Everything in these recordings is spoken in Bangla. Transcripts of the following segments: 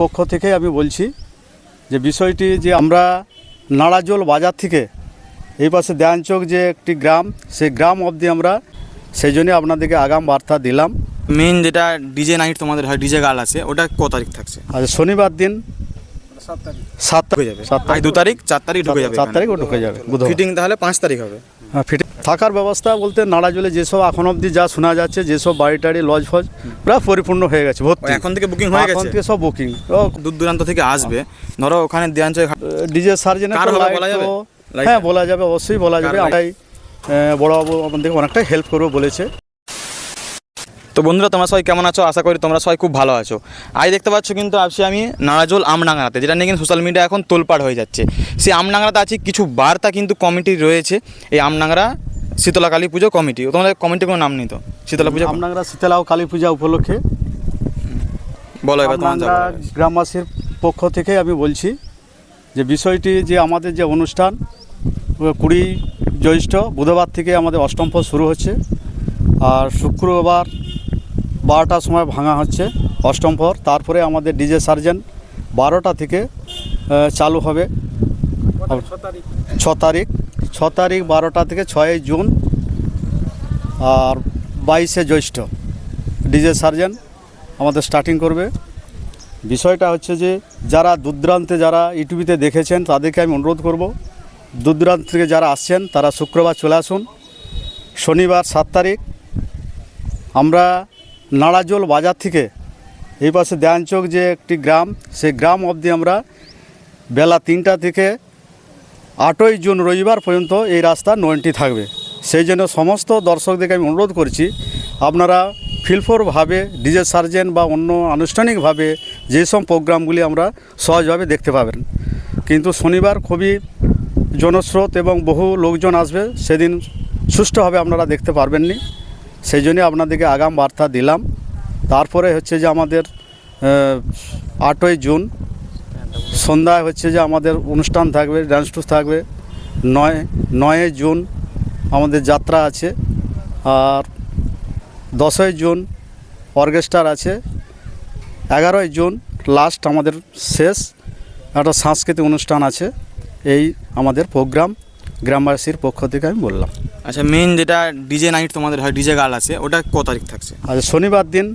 পক্ষ থেকে আমি বলছি যে বিষয়টি যে আমরা নাড়াজোল বাজার থেকে এই পাশে দেয়ানচক যে একটি গ্রাম সেই গ্রাম অবধি আমরা সেই জন্য আপনাদেরকে আগাম বার্তা দিলাম। মেন যেটা ডিজে নাইট তোমাদের হয় ডিজে গাল আছে ওটা ক তারিখ থাকছে? আচ্ছা শনিবার দিন সাত ঢুকে যাবে। সাত তারিখ দু তারিখ চার তারিখ ঢুকে যাবে চার তারিখ ও ঢুকে যাবে বুধবার। ফিটিং তাহলে পাঁচ তারিখ হবে। হ্যাঁ ফিটে থাকার ব্যবস্থা বলতে নাড়াজলে যেসব এখন অবধি যা শোনা যাচ্ছে যেসব বাড়ি টাড়ি লজ ফজ প্রায় পরিপূর্ণ হয়ে গেছে ভর্তি। এখন থেকে বুকিং হয়ে গেছে? থেকে সব বুকিং দূর দূরান্ত থেকে আসবে। ধরো ওখানে দেয়াঞ্চল ডিজে সার্জেনে? হ্যাঁ বলা যাবে অবশ্যই বলা যাবে? আমরাই বড়বাবু আমাদেরকে অনেকটাই হেল্প করব বলেছে। তো বন্ধুরা তোমরা সবাই কেমন আছো? আশা করি তোমরা সবাই খুব ভালো আছো। আজ দেখতে পাচ্ছ কিন্তু আসছি আমি নারাজোল আমডাঙ্গাতে যেটা নিয়ে কিন্তু সোশ্যাল মিডিয়া এখন তোলপাড় হয়ে যাচ্ছে। সেই আমডাঙ্গাতে আছে কিছু বার্তা কিন্তু কমিটি রয়েছে। এই আমডাঙ্গা শীতলা কালী পুজো কমিটি তোমাদের কমিটির কোনো নাম নেই তো? শীতলা পুজো আমরা শীতলাও কালী পূজা উপলক্ষে। বলো এবার তোমার। গ্রামবাসীর পক্ষ থেকে আমি বলছি যে বিষয়টি যে আমাদের যে অনুষ্ঠান কুড়ি জ্যৈষ্ঠ বুধবার থেকে আমাদের অষ্টম পথ শুরু হচ্ছে আর শুক্রবার বারোটার সময় ভাঙা হচ্ছে অষ্টম পর তারপরে আমাদের ডিজে সার্জেন বারোটা থেকে চালু হবে। ছ তারিখ। ছ তারিখ বারোটা থেকে ছয়ই জুন আর বাইশে জ্যৈষ্ঠ। ডিজে সার্জেন আমাদের স্টার্টিং করবে। বিষয়টা হচ্ছে যে, যারা দূরদূরান্তে যারা ইউটিউবিতে দেখেছেন, তাদেরকে আমি অনুরোধ করব, দূরদূরান্ত থেকে যারা আসছেন, তারা শুক্রবার চলে আসুন। শনিবার সাত তারিখ। আমরা নাড়াজোল বাজার থেকে এই পাশে দেয়ানচক যে একটি গ্রাম, সেই গ্রাম অবধি আমরা বেলা তিনটা থেকে আটই জুন রবিবার পর্যন্ত এই রাস্তা নয়নটি থাকবে। সেই জন্য সমস্ত দর্শকদেরকে আমি অনুরোধ করছি, আপনারা ফিলফোরভাবে, ডিজে সার্জেন বা অন্য আনুষ্ঠানিকভাবে যেসব প্রোগ্রামগুলি আমরা সহজভাবে দেখতে পাবেন। কিন্তু শনিবার খুবই জনস্রোত এবং বহু লোকজন আসবে, সেদিন সুষ্ঠুভাবে আপনারা দেখতে পারবেননি। সেই জন্য আপনাদেরকে আগাম বার্তা দিলাম। তারপরে হচ্ছে যে আমাদের আটই জুন সন্ধ্যায় হচ্ছে যে আমাদের অনুষ্ঠান থাকবে ডান্স টুস থাকবে। নয় নয় জুন আমাদের যাত্রা আছে আর দশই জুন অর্কেস্ট্রার আছে। এগারোই জুন লাস্ট আমাদের শেষ একটা সাংস্কৃতিক অনুষ্ঠান আছে। এই আমাদের প্রোগ্রাম গ্রামবাসীর পক্ষ থেকে আমি বললাম। আচ্ছা মেন যেটা ডিজে নাইট তোমাদের হয় ডিজে গাল আছে ওটা ক তারিখ থাকছে? আচ্ছা শনিবার দিন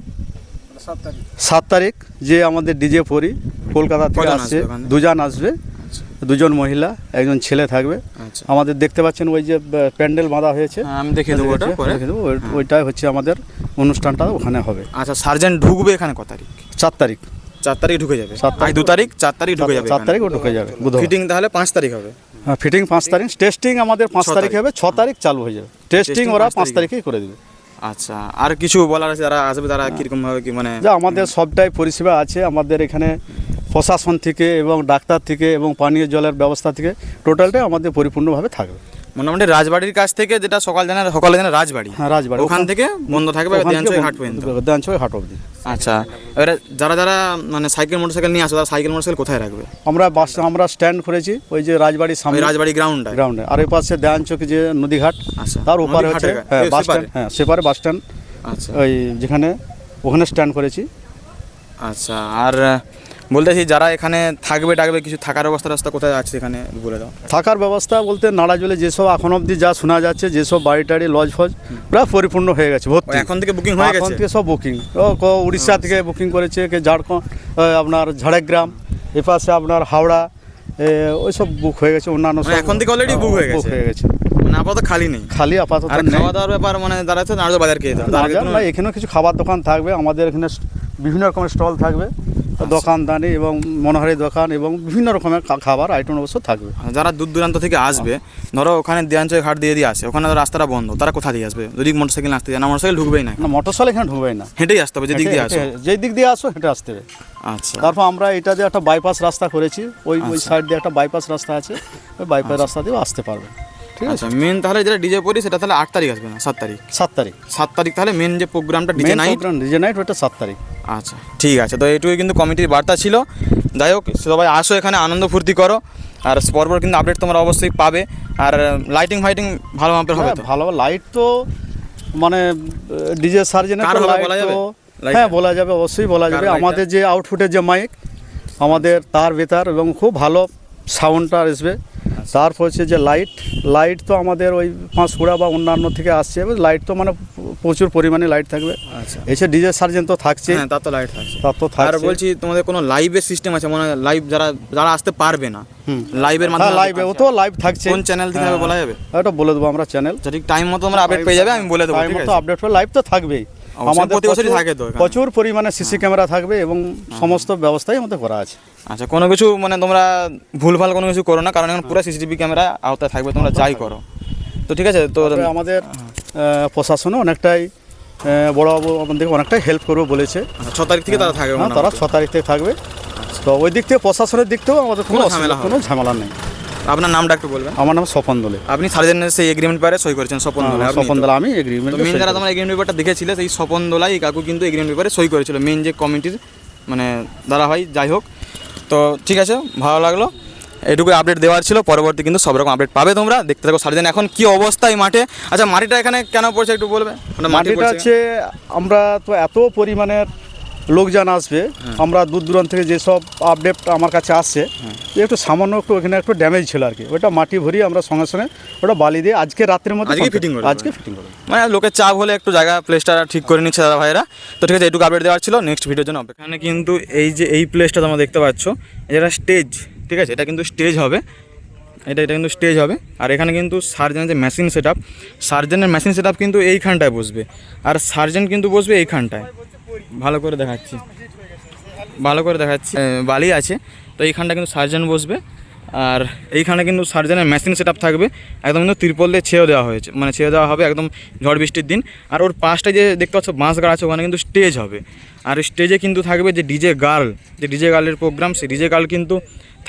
সাত তারিখ। যে আমাদের ডিজে পরি কলকাতা থেকে আসছে দুজন আসবে। আচ্ছা। দুজন মহিলা একজন ছেলে থাকবে। আচ্ছা। আমাদের দেখতে পাচ্ছেন ওই যে প্যান্ডেল বাঁধা হয়েছে। হ্যাঁ, আমি দেখিয়ে দেবো ওটা দেখে দেবো, ওই- ওইটাই হচ্ছে আমাদের অনুষ্ঠানটা ওখানে হবে। আচ্ছা সার্জেন্ট ঢুকবে এখানে ক তারিখ? চার তারিখ। চার তারিখ ঢুকে যাবে। দু তারিখ চার তারিখ ঢুকে যাবে চার তারিখ ঢুকে যাবে ফিটিং তাহলে পাঁচ তারিখ হবে। হ্যাঁ ফিটিং পাঁচ তারিখ। টেস্টিং আমাদের পাঁচ তারিখ। হবে ছ তারিখ চালু হয়ে যাবে। টেস্টিং ওরা পাঁচ পাঁচ তারিখে। তারিখেই করে দেবে। আচ্ছা আর কিছু বলার আছে যারা আসবে, তারা কীরকম ভাবে কি মানে আমাদের সবটাই পরিষেবা আছে, আমাদের এখানে প্রশাসন থেকে এবং ডাক্তার থেকে এবং পানীয় জলের ব্যবস্থা থেকে, টোটালটাই আমাদের পরিপূর্ণভাবে থাকবে। মোটামুটি রাজবাড়ির কাছ থেকে যেটা সকাল জানা সকালে জানা রাজবাড়ি। হ্যাঁ রাজবাড়ি। ওখান থেকে বন্ধ থাকবে দেয়াঞ্চল হাট পর্যন্ত? দেয়াঞ্চল হাট অবধি। আচ্ছা এবারে যারা যারা মানে সাইকেল মোটরসাইকেল নিয়ে আসবে তারা সাইকেল মোটরসাইকেল কোথায় রাখবে? আমরা বাস আমরা স্ট্যান্ড করেছি ওই যে রাজবাড়ির সামনে। রাজবাড়ি গ্রাউন্ডে গ্রাউন্ডে আর ওই পাশে দেয়ানচক যে নদীঘাট আচ্ছা তার ওপারে হচ্ছে হ্যাঁ বাস স্ট্যান্ড হ্যাঁ সেপারে বাস স্ট্যান্ড। আচ্ছা। ওই যেখানে ওখানে স্ট্যান্ড করেছি। আচ্ছা আর বলতেছি যারা এখানে থাকবে ডাকবে কিছু থাকার ব্যবস্থা রাস্তা কোথায় আছে এখানে? বলে দাও। থাকার ব্যবস্থা বলতে নাড়া নাড়াজলে যেসব এখন অবধি যা শোনা যাচ্ছে যেসব বাড়ি টাড়ি লজ ফজ প্রায় পরিপূর্ণ হয়ে গেছে ভর্তি। এখন থেকে বুকিং হয়ে এখন গেছে? থেকে সব বুকিং উড়িষ্যা থেকে বুকিং করেছে কে ঝাড়খণ্ড আপনার ঝাড়গ্রাম এপাশে আপনার হাওড়া ওই সব বুক হয়ে গেছে অন্যান্য মানে এখন থেকে অলরেডি বুক হয়ে গেছে? হয়ে গেছে। মানে আপাতত খালি নেই? খালি আপাতত আর নেই। খাওয়া দাওয়ার ব্যাপার মানে বাজার খেয়ে এখানেও কিছু খাবার দোকান থাকবে আমাদের এখানে বিভিন্ন রকমের স্টল থাকবে। আচ্ছা। দোকানদানি এবং মনোহারি দোকান এবং বিভিন্ন রকমের খাবার আইটেম অবশ্য থাকবে। যারা দূর দূরান্ত থেকে আসবে ধরো ওখানে দেয়াঞ্চল ঘাট দিয়ে দিয়ে আসে ওখানে রাস্তাটা বন্ধ তারা কোথা দিয়ে আসবে? যদি মোটরসাইকেল আসতে যায় না মোটরসাইকেল ঢুকবেই না। না মোটরসাইকেল এখানে ঢুকবেই না। হেঁটেই আসতে হবে যেদিক দিয়ে আসো। হেঁটে- যেই দিক দিয়ে আসো হেঁটে আসতে হবে। আচ্ছা। তারপর আমরা এটা যে একটা বাইপাস রাস্তা করেছি ওই ওই আচ্ছা। সাইড দিয়ে একটা বাইপাস রাস্তা আছে ওই বাইপাস রাস্তা দিয়েও আসতে পারবে। ঠিক আছে? আচ্ছা মেন তাহলে যেটা ডিজে পড়ি সেটা তাহলে আট তারিখ আসবে না সাত তারিখ? সাত তারিখ। সাত তারিখ তাহলে মেন যে প্রোগ্রামটা ডিজে নাইট ডিজে নাইট ওটা সাত তারিখ। আচ্ছা ঠিক আছে। তো এটুকুই কিন্তু কমিটির বার্তা ছিল। যাই হোক সবাই আসো এখানে আনন্দ ফুর্তি করো। আর পরপর কিন্তু আপডেট তোমরা অবশ্যই পাবে। আর লাইটিং ফাইটিং ভালো মাপের হবে হ্যাঁ, ভালো লাইট তো মানে ডিজে সার্জেনের বলা যাবে? হ্যাঁ বলা যাবে অবশ্যই বলা যাবে। আমাদের যে আউটফুটের যে মাইক আমাদের তার বেতার এবং খুব ভালো সাউন্ডটা আসবে। তারপর হচ্ছে যে লাইট লাইট তো আমাদের ওই পাঁশকুড়া বা অন্যান্য থেকে আসছে লাইট তো মানে প্রচুর পরিমাণে লাইট থাকবে। আচ্ছা। এসে ডিজে সার্জেন্ট তো থাকছে। হ্যাঁ তার তো লাইট থাকছে। তার তো আর বলছি তোমাদের কোনো লাইভের সিস্টেম আছে? মানে লাইভ যারা যারা আসতে পারবে না। লাইভের হ্যাঁ মাধ্যমে লাইভ ও তো লাইভ থাকছে। কোন চ্যানেল থেকে বলা যাবে? ওটা বলে দেবো আমরা চ্যানেল আচ্ছা, ঠিক টাইম মতো আমরা আপডেট পেয়ে যাবে আমি বলে দেবো টাইম মতো আপডেট লাইভ তো থাকবেই। অবশ্যই, প্রতি বছরই প্রচুর- থাকে তো এখানে। প্রচুর পরিমাণে সিসি ক্যামেরা থাকবে এবং সমস্ত ব্যবস্থাই আমাদের করা আছে। আচ্ছা কোনো কিছু মানে তোমরা ভুলভাল কোনো কিছু করো না কারণ এখন পুরো সিসিটিভি ক্যামেরা আওতায় থাকবে তোমরা যাই করো। তো ঠিক আছে তো তবে আমাদের আহ, প্রশাসনও অনেকটাই আহ, বড়বাবু আমাদেরকে অনেকটাই হেল্প করবে বলেছে। আচ্ছা, ছ তারিখ থেকে তারা থাকবে হ্যাঁ, তারা ছ তারিখ থেকে থাকবে। তো ওই দিক থেকে প্রশাসনের দিক থেকেও আমাদের কোনো কোনো অসুবিধা হবে কোনো ঝামেলা নেই। আপনার নামটা একটু বলবেন? আমার নাম স্বপন দোলে। আপনি সার্জেনের সেই এগ্রিমেন্ট পেপারে সই করেছেন স্বপন দোলে। আপনি স্বপন? দোলে আমি এগ্রিমেন্ট মেন যারা তোমার এগ্রিমেন্ট পেপারটা দেখেছিলে সেই স্বপন দোলাই এই কাকু কিন্তু এগ্রিমেন্ট পেপারে সই করেছিল। মেন যে কমিটির মানে দ্বারা হয় যাই হোক। তো ঠিক আছে ভালো লাগল। এটুকু আপডেট দেওয়ার ছিল পরবর্তী কিন্তু সব রকম আপডেট পাবে তোমরা। দেখতে থাকো সার্জেন এখন কি অবস্থা এই মাঠে। আচ্ছা মাটিটা এখানে কেন পড়ছে একটু বলবে? মানে মাটিটা হচ্ছে আমরা তো এত পরিমাণের লোকজন আসবে হ্যাঁ। আমরা দূর দূরান্ত থেকে যেসব আপডেট আমার কাছে আসছে হ্যাঁ। একটু সামান্য একটু ওখানে একটু ড্যামেজ ছিল আর কি ওটা মাটি ভরিয়ে আমরা সঙ্গে সঙ্গে ওটা বালি দিয়ে আজকে রাত্রের মধ্যে আজকে ফিটিং। আজকে ফিটিং করে দেবে। মানে লোকের চাপ হলে একটু জায়গা প্লেসটা ঠিক করে নিচ্ছে দাদা ভাইরা তো ঠিক আছে এটুকু আপডেট দেওয়ার ছিল নেক্সট ভিডিওর জন্য। এখানে কিন্তু এই যে এই প্লেসটা তোমরা দেখতে পাচ্ছ এটা স্টেজ ঠিক আছে এটা কিন্তু স্টেজ হবে এটা এটা কিন্তু স্টেজ হবে আর এখানে কিন্তু সার্জেনের যে মেশিন সেট আপ সার্জেনের মেশিন সেট আপ কিন্তু এইখানটায় বসবে আর সার্জেন কিন্তু বসবে এইখানটায় ভালো করে দেখাচ্ছি। ভালো করে দেখাচ্ছি। বালি আছে। তো এইখানটা কিন্তু সার্জেন বসবে। আর এইখানে কিন্তু সার্জেনের মেশিন সেট থাকবে। একদম কিন্তু তিরপল দিয়ে ছেড়ে দেওয়া হয়েছে। মানে ছেড়ে দেওয়া হবে একদম ঝড় বৃষ্টির দিন। আর ওর পাশটা যে দেখতে পাচ্ছ, বাঁশ গাড় আছে ওখানে কিন্তু স্টেজ হবে। আর স্টেজে কিন্তু থাকবে যে ডিজে গার্ল যে ডিজে গার্লের প্রোগ্রাম সেই ডিজে গার্ল কিন্তু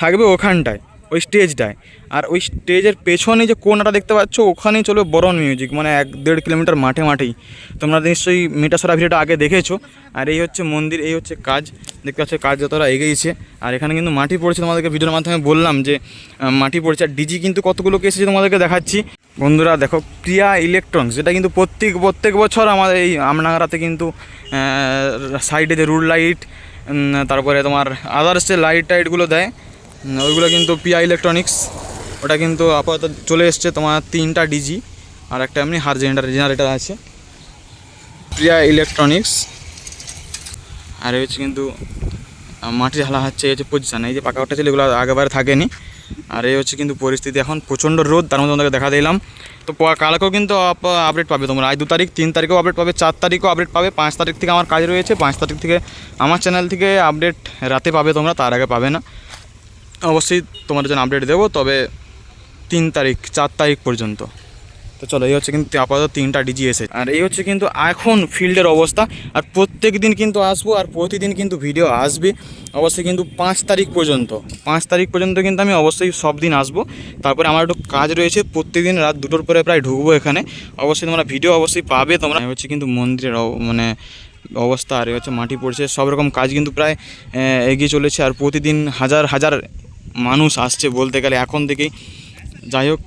থাকবে ওখানটায়। ওই স্টেজটায়। আর ওই স্টেজের পেছনে যে কোনাটা দেখতে পাচ্ছ, ওখানেই চলবে বরণ মিউজিক মানে এক দেড় কিলোমিটার মাঠে মাঠেই। তোমরা নিশ্চয়ই মিটাসরা ভিডিওটা আগে দেখেছ। আর এই হচ্ছে মন্দির, এই হচ্ছে কাজ। দেখতে পাচ্ছ কাজ যতটা এগিয়েছে। আর এখানে কিন্তু মাটি পড়ছে তোমাদেরকে ভিডিওর মাধ্যমে বললাম যে মাটি পড়ছে। আর ডিজি কিন্তু কতগুলো এসেছে তোমাদেরকে দেখাচ্ছি। বন্ধুরা দেখো প্রিয়া ইলেকট্রনিক্স, যেটা কিন্তু প্রত্যেক প্রত্যেক বছর আমাদের এই আমনাগারাতে কিন্তু সাইডে যে রুড লাইট তারপরে তোমার আদার্স লাইট টাইটগুলো দেয় ওইগুলো কিন্তু পিয়া ইলেকট্রনিক্স ওটা কিন্তু আপাতত চলে এসছে তোমার তিনটা ডিজি আর একটা এমনি হার জেনারেটার জেনারেটার আছে। প্রিয়া ইলেকট্রনিক্স আর হচ্ছে কিন্তু মাটি ঢালা হচ্ছে, এই হচ্ছে পজিশান এই যে পাকা ওটা ছিল, এগুলো আগেবারে থাকেনি। আর এই হচ্ছে কিন্তু পরিস্থিতি এখন, প্রচণ্ড রোদ, তার মধ্যে তোমাদেরকে দেখা দিলাম। তো কালকেও কিন্তু আপডেট পাবে তোমরা। আজ দু তারিখ, তিন তারিখেও আপডেট পাবে, চার তারিখও আপডেট পাবে, পাঁচ তারিখ থেকে আমার কাজ রয়েছে, পাঁচ তারিখ থেকে আমার চ্যানেল থেকে আপডেট রাতে পাবে তোমরা, তার আগে পাবে না। অবশ্যই তোমাদের জন্য আপডেট দেবো, তবে তিন তারিখ, চার তারিখ পর্যন্ত। তো চলো, এই হচ্ছে কিন্তু আপাতত তিনটা ডিজি এসে আর এই হচ্ছে কিন্তু এখন ফিল্ডের অবস্থা, আর প্রত্যেক দিন কিন্তু আসব, আর প্রতিদিন কিন্তু ভিডিও আসবে, অবশ্যই কিন্তু পাঁচ তারিখ পর্যন্ত। পাঁচ তারিখ পর্যন্ত কিন্তু আমি অবশ্যই সব দিন আসব। তারপরে আমার একটু কাজ রয়েছে, প্রত্যেকদিন রাত দুটোর পরে প্রায় ঢুকবো এখানে। অবশ্যই তোমরা ভিডিও অবশ্যই পাবে, তোমরা হচ্ছে কিন্তু মন্দিরের মানে অবস্থা, আর হচ্ছে মাটি পড়ছে, সব রকম কাজ কিন্তু প্রায় এগিয়ে চলেছে, আর প্রতিদিন হাজার হাজার মানুষ আসছে বলতে গেলে এখন থেকেই। যাই হোক